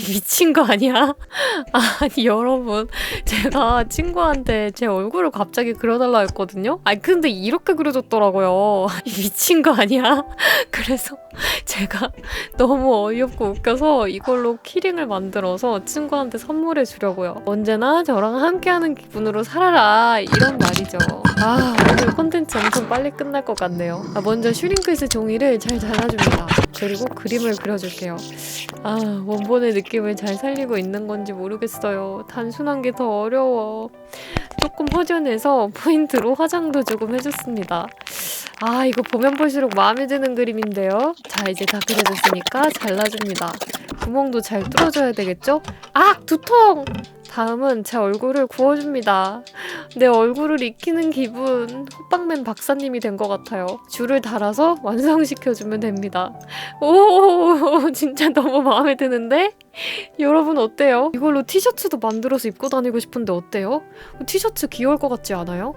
미친 거 아니야? 아니 여러분 제가 친구한테 제 얼굴을 갑자기 그려달라 했거든요. 아니 근데 이렇게 그려줬더라고요. 미친 거 아니야? 그래서 제가 너무 어이없고 웃겨서 이걸로 키링을 만들어서 친구한테 선물해 주려고요. 언제나 저랑 함께하는 기분으로 살아라 이런 말이죠. 아 오늘 콘텐츠 엄청 빨리 끝날 것 같네요. 아, 먼저 슈링크스 종이를 잘 잘라줍니다. 그리고 그림을 그려줄게요. 아 원본의 느낌을 잘 살리고 있는 건지 모르겠어요. 단순한 게 더 어려워. 조금 허전해서 포인트로 화장도 조금 해줬습니다. 아 이거 보면 볼수록 마음에 드는 그림인데요. 자 이제 다 그려졌으니까 잘라줍니다. 구멍도 잘 뚫어줘야 되겠죠? 아 두통! 다음은 제 얼굴을 구워줍니다. 내 얼굴을 익히는 기분. 호빵맨 박사님이 된 것 같아요. 줄을 달아서 완성시켜주면 됩니다. 오, 진짜 너무 마음에 드는데? 여러분 어때요? 이걸로 티셔츠도 만들어서 입고 다니고 싶은데 어때요? 티셔츠 귀여울 것 같지 않아요?